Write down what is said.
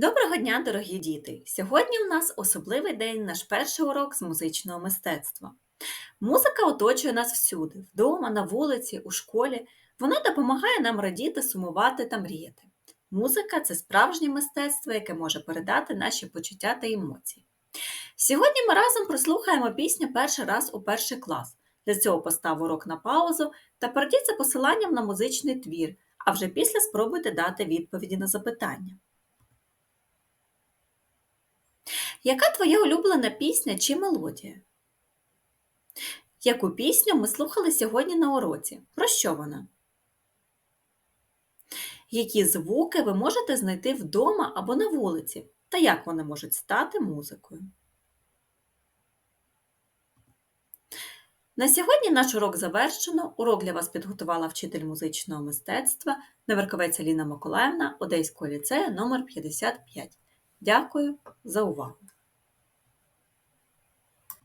Доброго дня, дорогі діти! Сьогодні у нас особливий день, наш перший урок з музичного мистецтва. Музика оточує нас всюди, вдома, на вулиці, у школі. Вона допомагає нам радіти, сумувати та мріяти. Музика це справжнє мистецтво, яке може передати наші почуття та емоції. Сьогодні ми разом прослухаємо пісню перший раз у перший клас. Для цього постав урок на паузу та перейдіть посиланням на музичний твір, а вже після спробуйте дати відповіді на запитання. Яка твоя улюблена пісня чи мелодія? Яку пісню ми слухали сьогодні на уроці? Про що вона? Які звуки ви можете знайти вдома або на вулиці? Та як вони можуть стати музикою? На сьогодні наш урок завершено. Урок для вас підготувала вчитель музичного мистецтва Неверковець Аліна Миколаївна Одеського ліцею номер 55 Дякую за увагу!